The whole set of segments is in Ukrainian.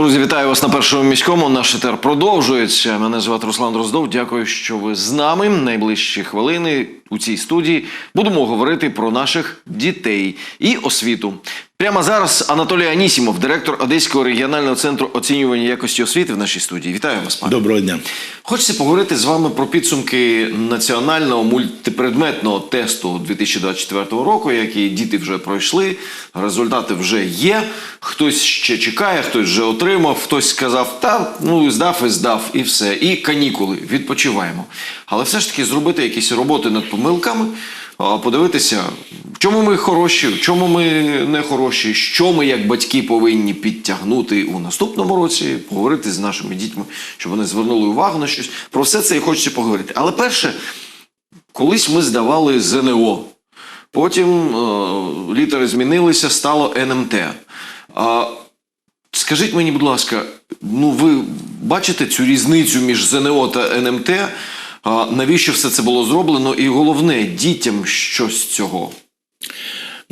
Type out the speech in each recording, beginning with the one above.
Друзі, вітаю вас на першому міському. Наш етер продовжується. Мене звати Руслан Дроздов. Дякую, що ви з нами. Найближчі хвилини у цій студії будемо говорити про наших дітей і освіту. Прямо зараз Анатолій Анісімов, директор Одеського регіонального центру оцінювання якості освіти в нашій студії. Вітаю вас, пане. Доброго дня. Хочеться поговорити з вами про підсумки національного мультипредметного тесту 2024 року, який діти вже пройшли. Результати вже є. Хтось ще чекає, хтось вже отримав, хтось сказав, та ну здав і здав, і все. І канікули, відпочиваємо. Але все ж таки зробити якісь роботи над помилками, подивитися, в чому ми хороші, в чому ми не хороші, що ми як батьки повинні підтягнути у наступному році, поговорити з нашими дітьми, щоб вони звернули увагу на щось. Про все це і хочеться поговорити. Але перше, колись ми здавали ЗНО. Потім е, літери змінилися, стало НМТ. А, скажіть мені, будь ласка, ну ви бачите цю різницю між ЗНО та НМТ? Навіщо все це було зроблено? І головне, дітям що з цього?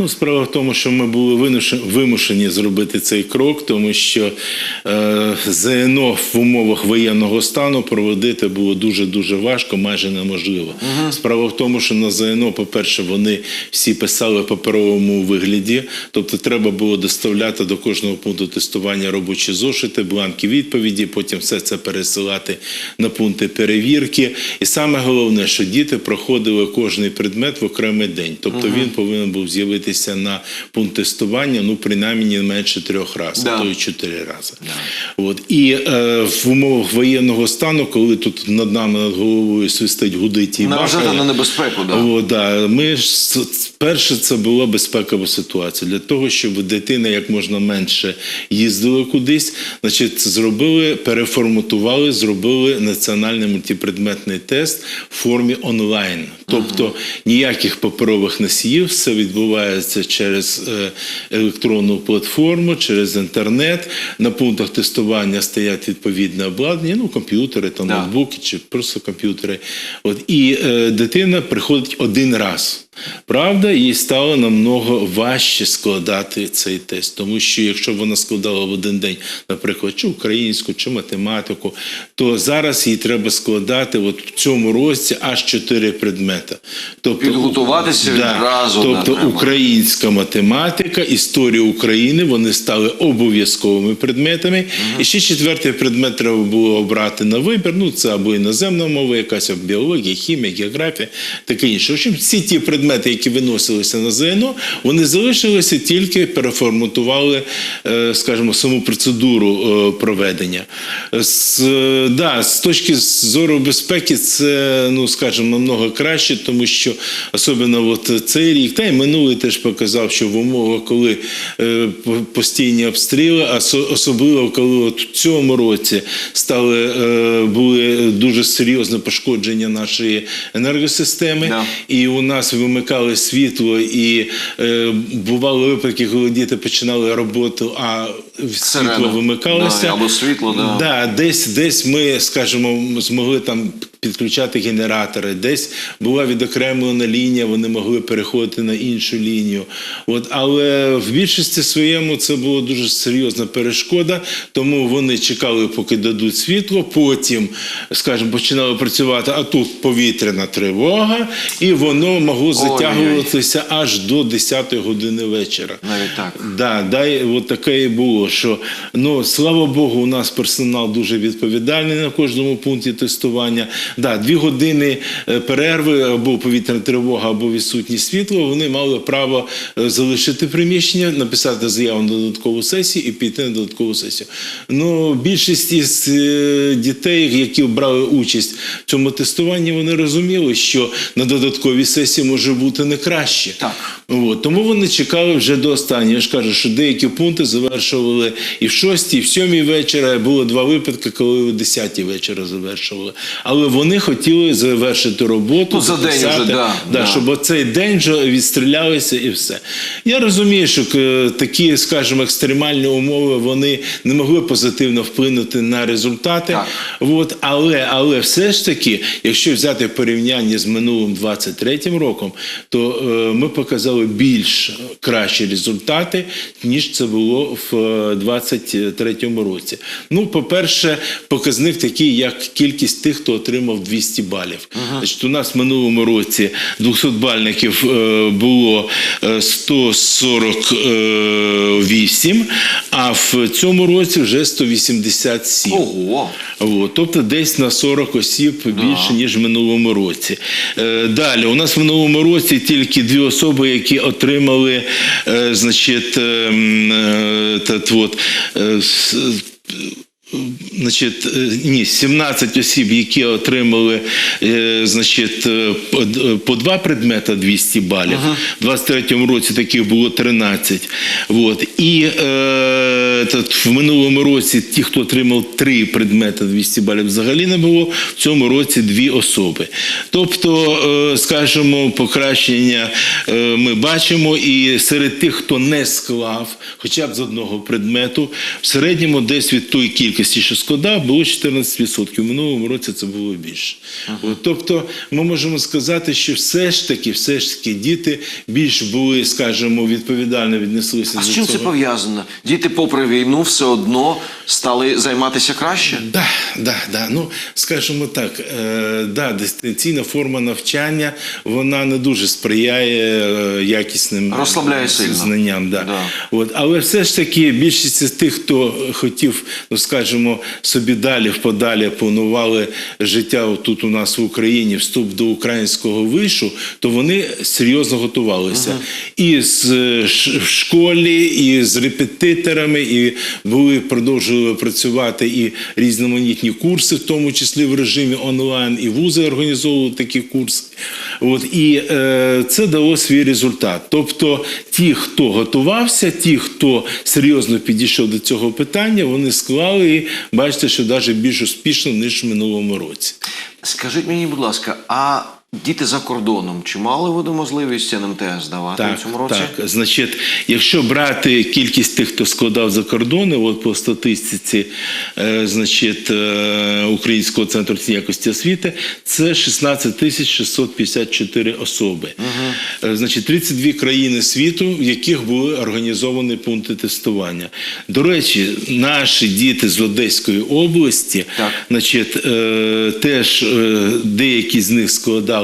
Ну, справа в тому, що ми були вимушені зробити цей крок, тому що е, ЗНО в умовах воєнного стану проводити було дуже дуже важко, майже неможливо. Справа в тому, що на ЗНО, по-перше, вони всі писали в паперовому вигляді, тобто треба було доставляти до кожного пункту тестування робочі зошити, бланки відповіді, потім все це пересилати на пункти перевірки. І саме головне, що діти проходили кожний предмет в окремий день. Тобто він повинен був з'явитися на пункт тестування, ну принаймні менше трьох разів, Да. а то й чотири рази. От і е, в умовах воєнного стану, коли тут над нами над головою свистить гудить і бахає, на небезпеку, да. о, да. Ми ж перше, це була безпекова ситуація для того, щоб дитина як можна менше їздила кудись. Значить, зробили, переформатували, зробили національний мультипредметний тест в формі онлайн. Тобто ніяких паперових носіїв, все відбувається через е, електронну платформу, через інтернет. На пунктах тестування стоять відповідне обладнання, ну комп'ютери, там Да. ноутбуки чи просто комп'ютери. От і е, дитина приходить один раз. Правда, їй стало намного важче складати цей тест, тому що якщо б вона складала в один день, наприклад, чи українську, чи математику, то зараз їй треба складати от в цьому році аж чотири предмети. Тобто Підготуватися відразу, Тобто українська математика, історія України вони стали обов'язковими предметами. І ще четвертий предмет треба було обрати на вибір. Ну це або іноземна мова, якась або біологія, хімія, географія, таке інше. В общем, всі ті предмети, які виносилися на ЗНО, вони залишилися тільки переформатували, е, скажімо, саму процедуру е, проведення. З, да, з точки зору безпеки, це, ну скажімо, намного краще, тому що особливо от цей рік, та й минулий теж показав, що в умовах, коли е, постійні обстріли, а особливо коли от в цьому році стали були дуже серйозне пошкодження нашої енергосистеми, Да. і у нас вимикали світло, і е, бували випадки, коли діти починали роботу, а Сирена. світло вимикалося. Да, або світло, да. Да, десь, десь ми, скажімо, змогли там підключати генератори, десь була відокремлена лінія, вони могли переходити на іншу лінію. От, але в більшості своєму це була дуже серйозна перешкода, тому вони чекали, поки дадуть світло, потім, скажімо, починали працювати, а тут повітряна тривога, і воно могло затягуватися аж до 10 години вечора. Навіть так. Да, да, і от таке і було. Що ну слава Богу, у нас персонал дуже відповідальний на кожному пункті тестування. Да, дві години е, перерви або повітряна тривога, або відсутність світла. Вони мали право е, залишити приміщення, написати заяву на додаткову сесію і піти на додаткову сесію. Ну, більшість із е, дітей, які брали участь в цьому тестуванні, вони розуміли, що на додатковій сесії може бути не краще. Так. От, тому вони чекали вже до останнього. Я ж кажу, що деякі пункти завершували і в шостій, і в сьомій вечора. Було два випадки, коли в десятій вечора завершували. Але вони хотіли завершити роботу. Ну, за день вже, да, да, да. щоб оцей день вже відстрілялися і все. Я розумію, що е, такі, скажімо, екстремальні умови вони не могли позитивно вплинути на результати. Так. От, але, але все ж таки, якщо взяти в порівнянні з минулим 23-м роком, то е, ми показали більш кращі результати, ніж це було в 2023 році. Ну, по-перше, показник такий, як кількість тих, хто отримав 200 балів. Значить, у нас в минулому році 200 бальників е, було е, 148, а в цьому році вже 187. Ого! От, тобто десь на 40 осіб більше, ніж в минулому році. Е, далі, у нас в минулому році тільки дві особи, які отримали, е, значить, е, м, е, от, е, Значить, е, ні, 17 осіб, які отримали е, значить, е, по, два предмета 200 балів. У 23-му році таких було 13. От. І е, тат, в минулому році ті, хто отримав три предмета 200 балів, взагалі не було. В цьому році дві особи. Тобто, е, скажімо, покращення е, ми бачимо, і серед тих, хто не склав хоча б з одного предмету, в середньому десь від тої кількості, що складав, було 14%. В минулому році це було більше. От, тобто, ми можемо сказати, що все ж таки, все ж таки, діти більш були, скажімо, відповідально віднеслися А з чим це пов'язано? Діти, попри війну, все одно стали займатися краще? Да, да, да. Ну скажімо так, е, да, дистанційна форма навчання вона не дуже сприяє е, якісним Розслабляє е, сильно. знанням. Да. Да. От, але все ж таки більшість з тих, хто хотів, ну скажімо, собі далі вподалі планували життя тут у нас в Україні, вступ до українського вишу, то вони серйозно готувалися і з в школі, і з репетиторами, і були продовжували працювати і різноманітні курси, в тому числі в режимі онлайн, і вузи організовували такі курси. От і е, це дало свій результат. Тобто, ті, хто готувався, ті, хто серйозно підійшов до цього питання, вони склали бачите, що навіть більш успішно ніж в минулому році. Скажіть мені, будь ласка, а діти за кордоном чи мали вони можливість НМТС здавати Так, в цьому році? так. Значить, якщо брати кількість тих, хто складав за кордони, от по статистиці, е, значить, е, Українського центру якості освіти, це 16 тисяч 654 особи. Е, Значить, 32 країни світу, в яких були організовані пункти тестування. До речі, наші діти з Одеської області, Так. значить, е, теж е, деякі з них складали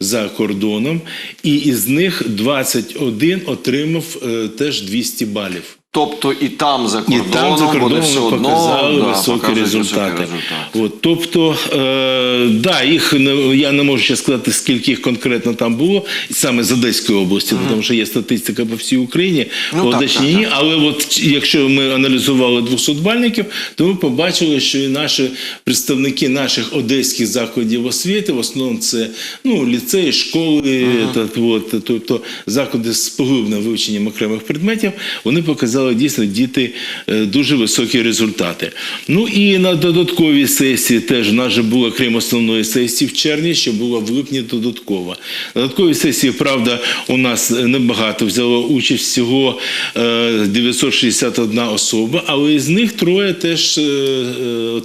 за кордоном, і із них 21 отримав е, теж 200 балів. Тобто і там за І там за кордоном все одно показали да, високі результати. високі результати. От, тобто, е, да, їх я не можу ще сказати, скільки їх конкретно там було, саме з Одеської області, тому що є статистика по всій Україні, Ну, по так, Одещині так, ні. Але от якщо ми аналізували 200 бальників, то ми побачили, що і наші представники наших одеських закладів освіти, в основному це ну, ліцеї, школи, та, от, тобто заклади з поглибленим вивченням окремих предметів, вони показали дійсно діти е, дуже високі результати. Ну і на додатковій сесії теж в нас же було, крім основної сесії в червні, ще була в липні додаткова. На додатковій сесії, правда, у нас небагато взяло участь всього е, 961 особа, але із них троє теж е,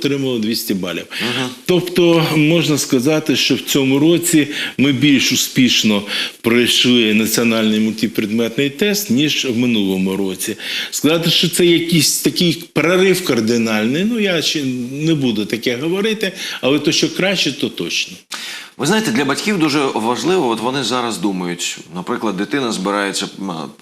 е, 200 балів. Тобто можна сказати, що в цьому році ми більш успішно пройшли національний мультипредметний тест, ніж в минулому році. Сказати, що це якийсь такий прорив кардинальний, ну я ще не буду таке говорити, але то, що краще, то точно. Ви знаєте, для батьків дуже важливо, от вони зараз думають, наприклад, дитина збирається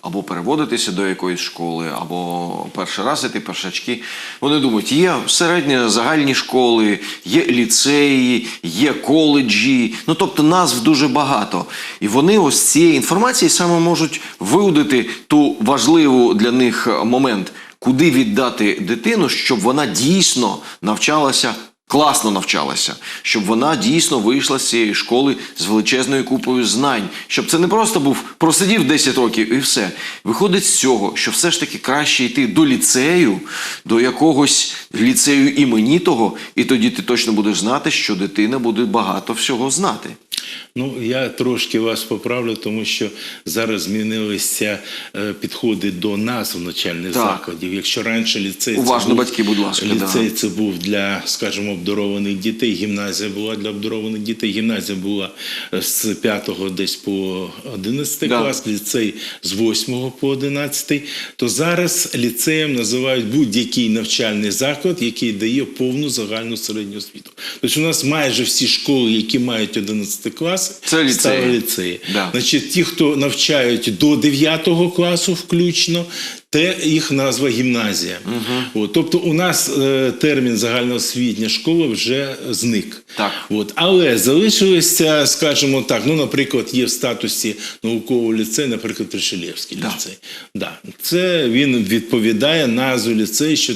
або переводитися до якоїсь школи, або перший раз іти першачки. Вони думають, є середні загальні школи, є ліцеї, є коледжі. Ну тобто назв дуже багато. І вони ось цієї інформації саме можуть виудити ту важливу для них момент, куди віддати дитину, щоб вона дійсно навчалася класно навчалася, щоб вона дійсно вийшла з цієї школи з величезною купою знань, щоб це не просто був просидів 10 років і все. Виходить з цього, що все ж таки краще йти до ліцею, до якогось ліцею імені того, і тоді ти точно будеш знати, що дитина буде багато всього знати. Ну, я трошки вас поправлю, тому що зараз змінилися е, підходи до назв навчальних Так. закладів. Якщо раніше ліцей Уважно, це був, батьки, будь ласка, да. це був для, скажімо, обдарованих дітей. Гімназія була для обдарованих дітей. Гімназія була е, з 5 десь по 11 Да. клас, ліцей з 8 по 11. То зараз ліцеєм називають будь-який навчальний заклад, який дає повну загальну середню освіту. Тобто у нас майже всі школи, які мають 11 клас, Це ліцеї. стали ліцеї. Да. Значить, ті, хто навчають до 9 класу включно, те їх назва гімназія. От, тобто у нас е, термін загальноосвітня школа вже зник. Так. От, але залишилися, скажімо так, ну, наприклад, є в статусі наукового ліцею, наприклад, Тришелєвський Да. ліцей. Да. Це він відповідає назві ліцею ще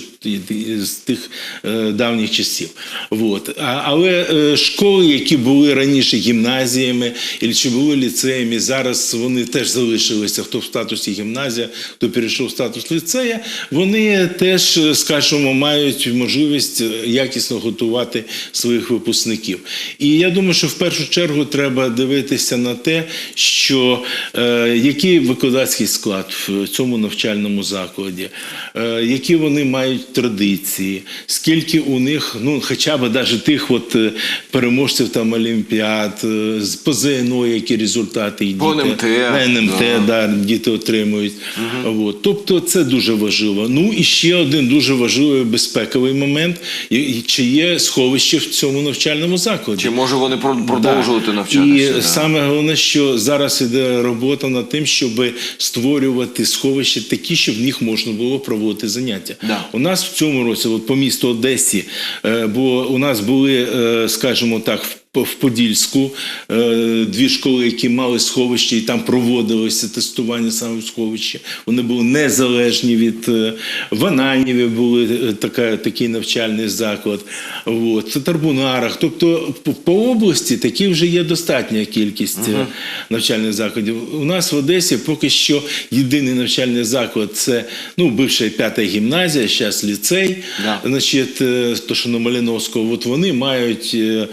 з тих е, давніх часів. От. А, але е, школи, які були раніше гімназіями, і чи були ліцеями, зараз вони теж залишилися, хто в статусі гімназія, хто перейшов в статус ліцея, вони теж, скажімо, мають можливість е, якісно готувати своїх випускників. І я думаю, що в першу чергу треба дивитися на те, що е, який викладацький склад в цьому навчальному закладі, е, які вони мають традиції, скільки у них, ну хоча б навіть тих от е, переможців там Олімпіад, е, з ЗНО, які результати і діти, НМТ, НМТ, да. да, діти отримують. От. Тобто це дуже важливо. Ну і ще один дуже важливий безпековий момент, чи є сховище в цьому навчальному закладі. Чи може вони продовжувати Да. навчатися? І да? саме головне, що зараз іде робота над тим, щоб створювати сховища такі, щоб в них можна було проводити заняття. Да. У нас в цьому році, от по місту Одесі, е, бо у нас були, е, скажімо так, в Подільську е, дві школи, які мали сховище, і там проводилося тестування саме в сховищі. Вони були незалежні від е, в Ананіві були е, така, такий навчальний заклад. От, в Тарбунарах. Тобто по, області такі вже є достатня кількість е, навчальних закладів. У нас в Одесі поки що єдиний навчальний заклад це ну, бивша п'ята гімназія, зараз ліцей. Да. Значить, то, що на Малиновського, от вони мають е,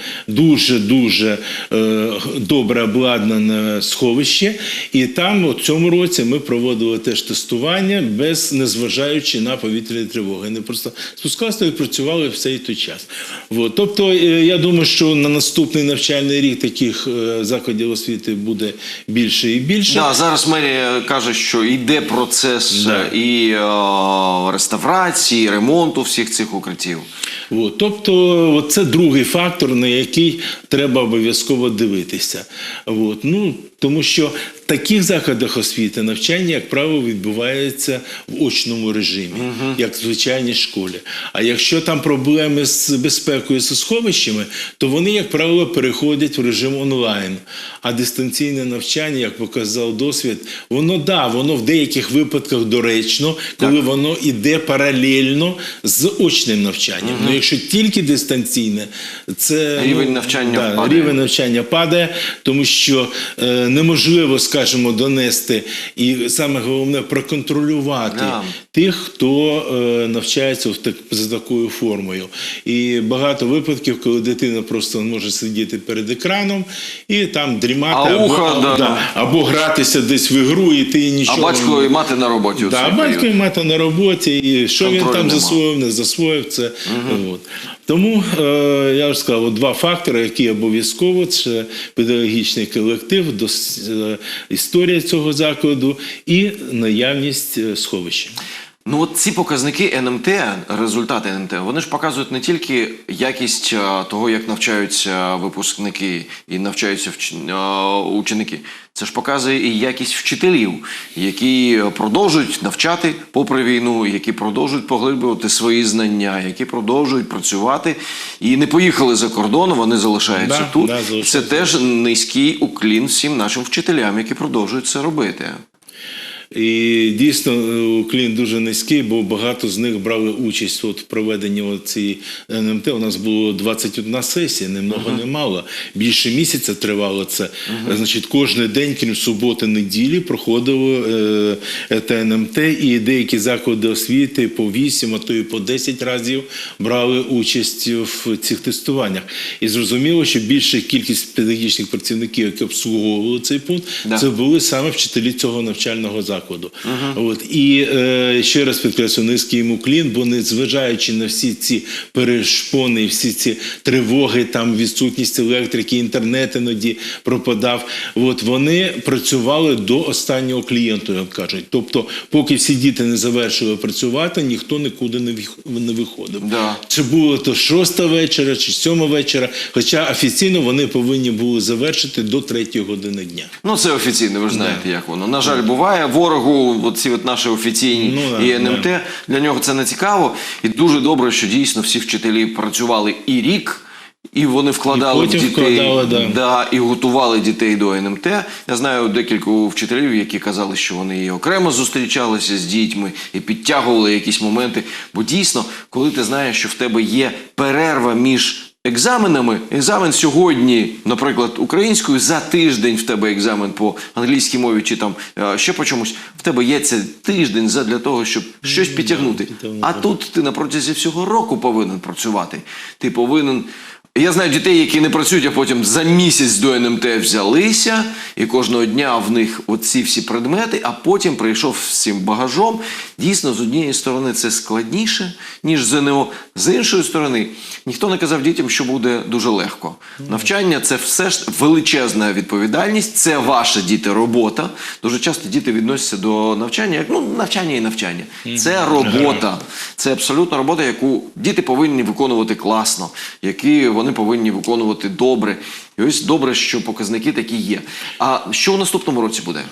дуже дуже е, добре обладнане сховище, і там у цьому році ми проводили теж тестування без незважаючи на повітряні тривоги. Вони просто спускалися і працювали все той час. От. Тобто, е, я думаю, що на наступний навчальний рік таких е, закладів освіти буде більше і більше. Да, зараз мерія каже, що йде процес Да. і е, реставрації, ремонту всіх цих укриттів. От, тобто, це другий фактор, на який треба обов'язково дивитися. От, ну, тому що в таких закладах освіти навчання, як правило, відбувається в очному режимі, як в звичайній школі. А якщо там проблеми з безпекою з сховищами, то вони, як правило, переходять в режим онлайн. А дистанційне навчання, як показав досвід, воно да, воно в деяких випадках доречно, коли воно іде паралельно з очним навчанням. Ну, якщо тільки дистанційне, це Рівень ну, навчання да, падає. рівень навчання падає, тому що е, неможливо, скажімо, донести і саме головне проконтролювати Да. тих, хто е, навчається в так, за такою формою. І багато випадків, коли дитина просто може сидіти перед екраном і там дрімати А або, ухо, або, да. да, або гратися десь в ігру, і ти А нічого батько не- і мати на роботі. Да, а батько і мати на роботі, і що він там нема. засвоїв, не засвоїв це. От. Тому е, я ж сказав, два фактори, які обов'язково це педагогічний колектив, е, історія цього закладу і наявність е, сховища. Ну от ці показники НМТ, результати НМТ, вони ж показують не тільки якість а, того, як навчаються випускники і навчаються вч- а, ученики. Це ж показує і якість вчителів, які продовжують навчати попри війну, які продовжують поглиблювати свої знання, які продовжують працювати і не поїхали за кордон, вони залишаються Да, тут. да, це теж низький уклін всім нашим вчителям, які продовжують це робити. І дійсно е, уклін дуже низький, бо багато з них брали участь от в проведенні цієї НМТ. У нас було 21 сесія, не много, не мало. Більше місяця тривало це. Значить, кожен день, крім суботи, неділі, проходило е, те НМТ, і деякі заклади освіти по 8, а то і по 10 разів брали участь в цих тестуваннях. І зрозуміло, що більша кількість педагогічних працівників, які обслуговували цей пункт, Да. це були саме вчителі цього навчального закладу. От і е, ще раз підкреслю низький йому клін, бо незважаючи на всі ці перешпони, всі ці тривоги, там відсутність електрики, інтернет іноді пропадав. От вони працювали до останнього клієнту, як кажуть. Тобто, поки всі діти не завершили працювати, ніхто нікуди не виходив. Да. Чи було то шоста вечора, чи сьома вечора. Хоча офіційно вони повинні були завершити до третьої години дня. Ну, це офіційно, ви ж знаєте, як воно. На жаль, буває. Ворогу, оці от наші офіційні Ну, да, і НМТ, для нього це не цікаво. І дуже добре, що дійсно всі вчителі працювали і рік. І вони вкладали І в дітей вкладали, да. Да, і готували дітей до НМТ. Я знаю декілька вчителів, які казали, що вони і окремо зустрічалися з дітьми і підтягували якісь моменти. Бо дійсно, коли ти знаєш, що в тебе є перерва між екзаменами, екзамен сьогодні, наприклад, українською, за тиждень в тебе екзамен по англійській мові чи там е, ще по чомусь, в тебе є це тиждень за- для того, щоб щось підтягнути. А тут ти на протязі всього року повинен працювати. Ти повинен. Я знаю дітей, які не працюють, а потім за місяць до НМТ взялися, і кожного дня в них оці всі предмети, а потім прийшов з цим багажом. Дійсно, з однієї сторони це складніше, ніж ЗНО. З іншої сторони, ніхто не казав дітям, що буде дуже легко. Навчання це все ж величезна відповідальність, це ваша діти робота. Дуже часто діти відносяться до навчання як ну, навчання і навчання. Це робота. Це абсолютно робота, яку діти повинні виконувати класно, які вони повинні виконувати добре. І ось добре, що показники такі є. А що в наступному році буде?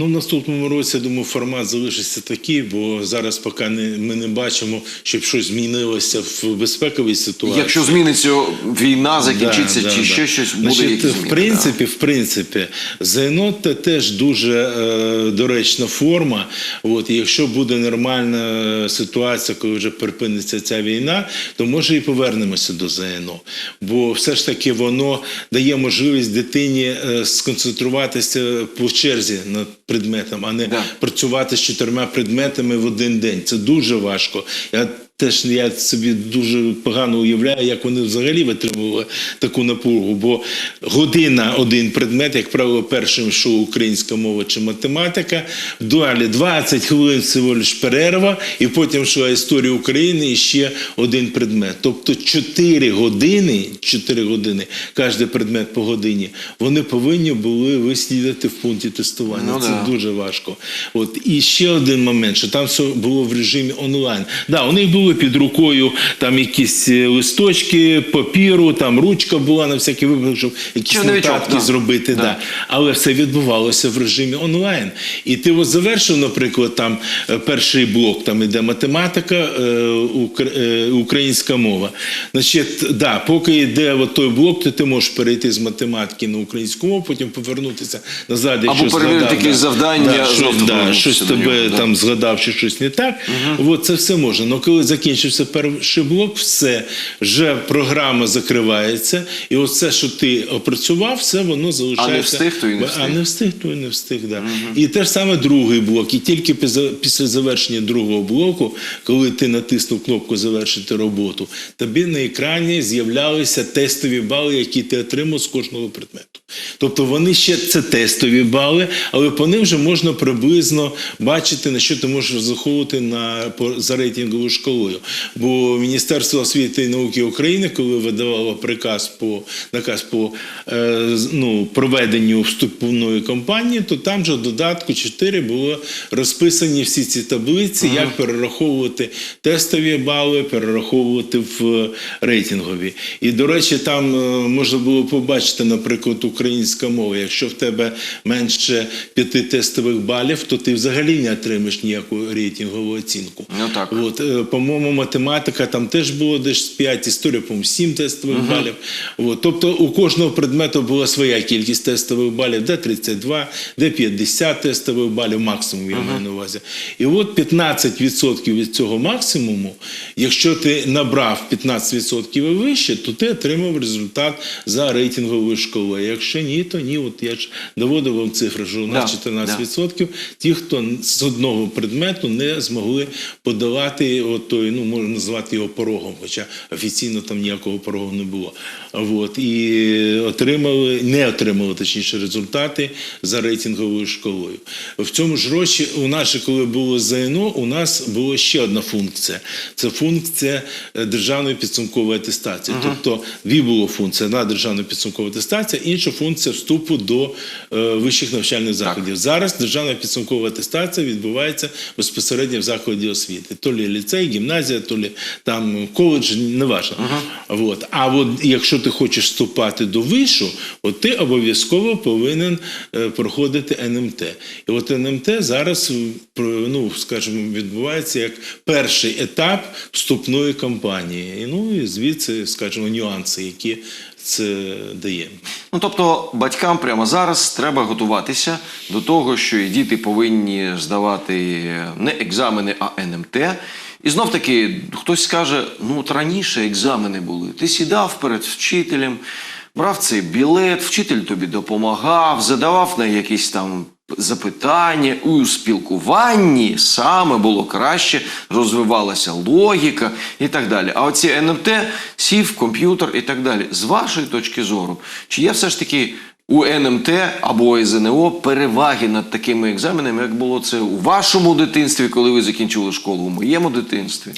Ну, в наступному році, я думаю, формат залишиться такий, бо зараз поки не, ми не бачимо, щоб щось змінилося в безпековій ситуації. Якщо зміниться війна, закінчиться, Да, да, чи да. ще щось буде Значить, якісь зміни? в принципі, в принципі, ЗНО це теж дуже е, доречна форма. От, і якщо буде нормальна ситуація, коли вже припиниться ця війна, то може і повернемося до ЗНО. Бо все ж таки воно дає можливість дитині е, сконцентруватися по черзі над предметом, а не Да. працювати з чотирма предметами в один день. Це дуже важко. Я теж я собі дуже погано уявляю, як вони взагалі витримували таку напругу. Бо година один предмет, як правило, першим йшов українська мова чи математика. Далі 20 хвилин всього лиш перерва, і потім йшла історія України і ще один предмет. Тобто 4 години, 4 години, кожен предмет по годині, вони повинні були вислідити в пункті тестування. Ну, Це да. дуже важко. От і ще один момент, що там все було в режимі онлайн. Да, у них були під рукою там якісь е, листочки, папіру, там ручка була на всякий випадок, щоб якісь нотатки да. зробити. Да. Да. Але все відбувалося в режимі онлайн. І ти от завершив, наприклад, там е, перший блок, там іде математика, е, укр- українська мова. Значить, да, поки йде от той блок, то ти можеш перейти з математики на українську мову, потім повернутися назад, якщо Або перевірити якісь да. завдання, да, щось, да, щось тебе да. там згадав, чи щось не так. От це все можна. Але коли закінчився перший блок, все вже програма закривається, і оце, що ти опрацював, все воно залишається. встиг, то і не А не встиг, то і не встиг. Да. І те ж саме другий блок. І тільки після завершення другого блоку, коли ти натиснув кнопку Завершити роботу, тобі на екрані з'являлися тестові бали, які ти отримав з кожного предмету. Тобто вони ще це тестові бали, але по ним вже можна приблизно бачити, на що ти можеш розраховувати на по за рейтинговою шкалою. Бо Міністерство освіти і науки України, коли видавало приказ по наказ по е, ну, проведенню вступної кампанії, то там же в додатку 4 було розписані всі ці таблиці, як перераховувати тестові бали, перераховувати в рейтингові. І, до речі, там е, можна було побачити, наприклад, українська мова. Якщо в тебе менше п'яти тестових балів, то ти взагалі не отримаєш ніяку рейтингову оцінку. Ну, так. От, е, по-моєму, математика там теж було десь 5, історія, по-моєму, 7 тестових балів. От, тобто у кожного предмету була своя кількість тестових балів, де 32, де 50 тестових балів, максимум я маю на увазі. І от 15% від цього максимуму, якщо ти набрав 15% і вище, то ти отримав результат за рейтинговою школою. Якщо ні, то ні. От я ж доводив вам цифри, що у нас Да, 14% ті, хто з одного предмету не змогли подолати от той, ну можна назвати його порогом, хоча офіційно там ніякого порогу не було. От, і отримали, не отримали точніше результати за рейтинговою школою. В цьому ж році у нас, коли було ЗНО, у нас була ще одна функція. Це функція е, державної підсумкової атестації. Тобто дві було функції: одна державна підсумкова атестація, інша функція вступу до е, вищих навчальних закладів. Зараз державна підсумкова атестація відбувається безпосередньо в закладі освіти. То лі ліцей, гімназія, то лі там коледж, неважно. От. А от якщо ти хочеш вступати до вишу, от ти обов'язково повинен е, проходити НМТ. І от НМТ зараз, м, ну, скажімо, відбувається як перший етап вступної кампанії. І, ну і звідси, скажімо, нюанси, які це дає. Ну тобто батькам прямо зараз треба готуватися до того, що і діти повинні здавати не екзамени, а НМТ. І знов таки хтось скаже: ну от раніше екзамени були. Ти сідав перед вчителем, брав цей білет, вчитель тобі допомагав, задавав на якісь там запитання у спілкуванні саме було краще, розвивалася логіка і так далі. А оці НМТ сів комп'ютер і так далі. З вашої точки зору, чи є все ж таки у НМТ або ЗНО переваги над такими екзаменами, як було це у вашому дитинстві, коли ви закінчили школу, у моєму дитинстві?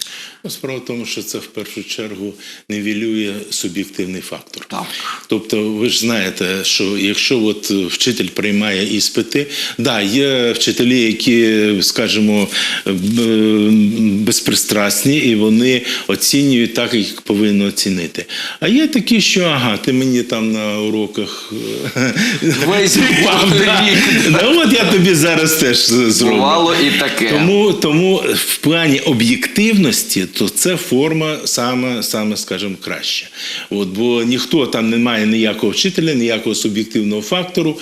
Ну, Справа в тому, що це в першу чергу нівелює суб'єктивний фактор. Так. Тобто, ви ж знаєте, що якщо от вчитель приймає іспити, да, є вчителі, які, скажімо, безпристрасні, і вони оцінюють так, як повинні оцінити. А є такі, що ага, ти мені там на уроках. Да, от я тобі зараз теж зроблю. Бувало і таке. Тому, тому в плані об'єктивності, то це форма саме, саме скажімо, краща. От, бо ніхто там не має ніякого вчителя, ніякого суб'єктивного фактору.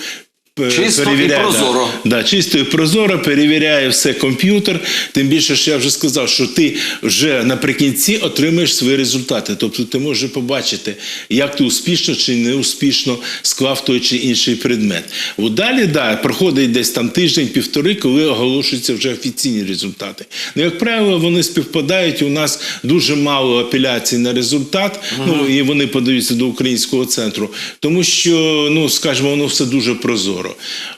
П- Чисто і прозоро. Да, да, чисто і прозоро, перевіряє все комп'ютер. Тим більше, що я вже сказав, що ти вже наприкінці отримаєш свої результати. Тобто ти можеш побачити, як ти успішно чи не успішно склав той чи інший предмет. От далі, да, проходить десь там тиждень-півтори, коли оголошуються вже офіційні результати. Ну, як правило, вони співпадають. У нас дуже мало апеляцій на результат, ну і вони подаються до українського центру, тому що, ну скажімо, воно все дуже прозоро.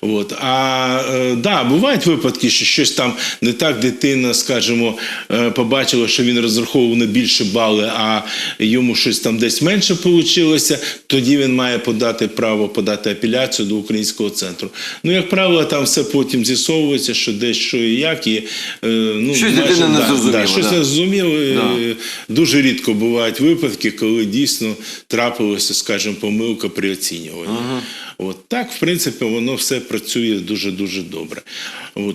От. А е, да, бувають випадки, що щось там не так дитина, скажімо, е, побачила, що він розраховував на більше бали, а йому щось там десь менше вийшло, тоді він має подати право подати апеляцію до українського центру. Ну, як правило, там все потім з'ясовується, що десь що і як. І, е, ну, Щось майже, дитина не да, Да, щось да. не зрозуміло. Да. Дуже рідко бувають випадки, коли дійсно трапилася, скажімо, помилка при оцінюванні. От так, в принципі, воно все працює дуже дуже добре.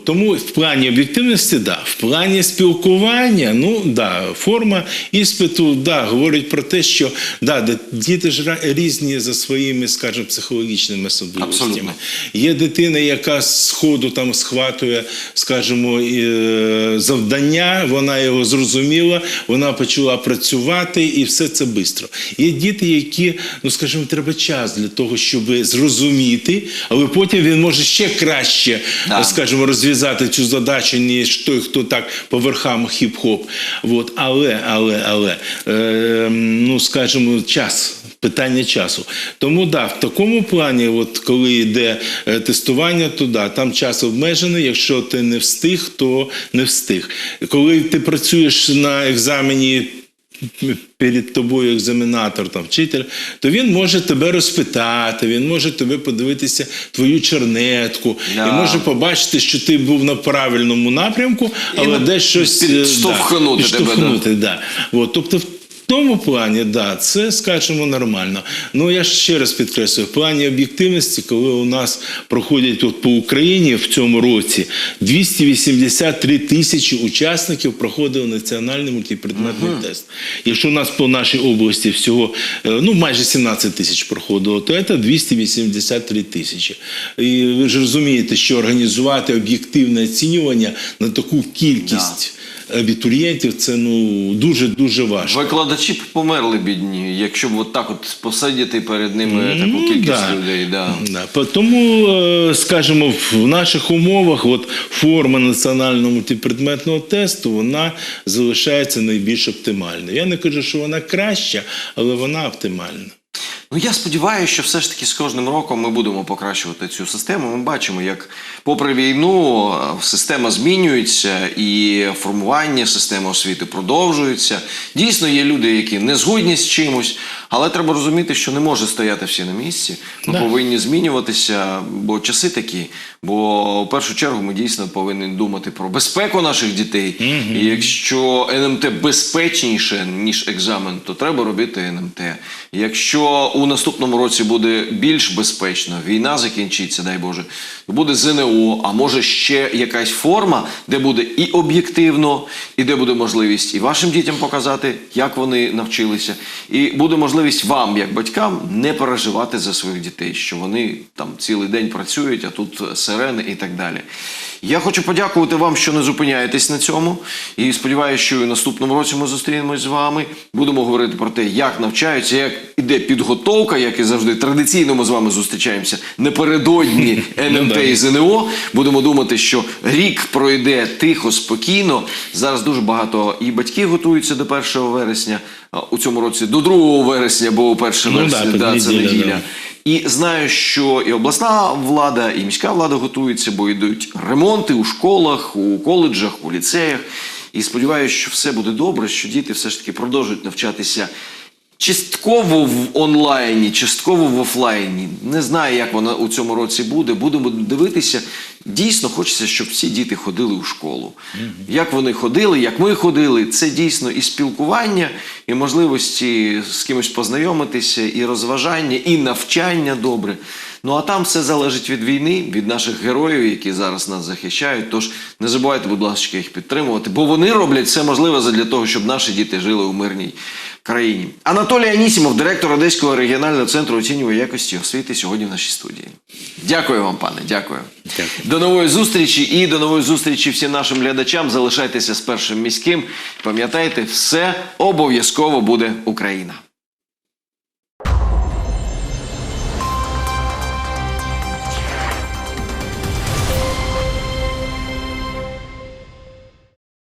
Тому в плані об'єктивності, да. В плані спілкування, ну да, форма іспиту, да, говорить про те, що да, діти ж різні за своїми, скажімо, психологічними особливостями. Абсолютно. Є дитина, яка з ходу там схватує, скажімо, е, завдання, вона його зрозуміла, вона почала працювати, і все це швидко. Є діти, які, ну скажімо, треба час для того, щоб зрозуміти, але потім він може ще краще, Да. скажімо, розв'язати цю задачу, ніж той, хто так по верхам хіп-хоп. От, але, але, але, е, ну скажімо, час. Питання часу. Тому да, в такому плані, от коли йде е, тестування, то да, там час обмежений. Якщо ти не встиг, то не встиг. Коли ти працюєш на екзамені. Перед тобою екзаменатор, там вчитель, то він може тебе розпитати, він може тебе подивитися твою чернетку, Да. і може побачити, що ти був на правильному напрямку, але і десь щось е, підштовхнути да, тебе, да. да. От, тобто, тому плані, да, це скажімо нормально. Ну я ще раз підкреслюю, в плані об'єктивності, коли у нас проходять от по Україні в цьому році 283 тисячі учасників проходили національний мультипредметний тест. Якщо у нас по нашій області всього е, ну майже 17 тисяч проходило, то це 283 тисячі. І ви ж розумієте, що організувати об'єктивне оцінювання на таку кількість абітурієнтів це ну дуже дуже важко. Викладачі б померли бідні, якщо б от так от посидіти перед ними таку Ну, кількість да. людей. Да. Да. Тому, е, скажімо, в наших умовах от форма національного мультипредметного тесту вона залишається найбільш оптимальною. Я не кажу, що вона краща, але вона оптимальна. Ну я сподіваюся, що все ж таки з кожним роком ми будемо покращувати цю систему. Ми бачимо, як попри війну система змінюється і формування системи освіти продовжується. Дійсно, є люди, які не згодні з чимось, але треба розуміти, що не може стояти всі на місці. Ми Да. повинні змінюватися, бо часи такі. Бо в першу чергу ми дійсно повинні думати про безпеку наших дітей. І якщо НМТ безпечніше ніж екзамен, то треба робити НМТ. Якщо у наступному році буде більш безпечно, війна закінчиться, дай Боже, буде ЗНО, а може ще якась форма, де буде і об'єктивно, і де буде можливість і вашим дітям показати, як вони навчилися, і буде можливість вам, як батькам, не переживати за своїх дітей, що вони там цілий день працюють, а тут сирени і так далі. Я хочу подякувати вам, що не зупиняєтесь на цьому. І сподіваюся, що і наступному році ми зустрінемось з вами. Будемо говорити про те, як навчаються, як іде підготовка, як і завжди. Традиційно ми з вами зустрічаємося напередодні НМТ і ЗНО. Будемо думати, що рік пройде тихо, спокійно. Зараз дуже багато і батьки готуються до 1 вересня. У цьому році до 2 вересня, бо 1 Ну вересня да, да, це неділя. І знаю, що і обласна влада, і міська влада готуються, бо йдуть ремонти у школах, у коледжах, у ліцеях. І сподіваюся, що все буде добре, що діти все ж таки продовжують навчатися частково в онлайні, частково в офлайні. Не знаю, як воно у цьому році буде. Будемо дивитися. Дійсно, хочеться, щоб всі діти ходили у школу. Як вони ходили, як ми ходили, це дійсно і спілкування, і можливості з кимось познайомитися, і розважання, і навчання добре. Ну а там все залежить від війни, від наших героїв, які зараз нас захищають. Тож не забувайте, будь ласка, їх підтримувати, бо вони роблять все можливе для того, щоб наші діти жили у мирній країні. Анатолій Анісімов, директор Одеського регіонального центру оцінювання якості освіти, сьогодні в нашій студії. Дякую вам, пане. Дякую. Дякую. До нової зустрічі і до нової зустрічі всім нашим глядачам. Залишайтеся з першим міським. Пам'ятайте, все обов'язково буде Україна.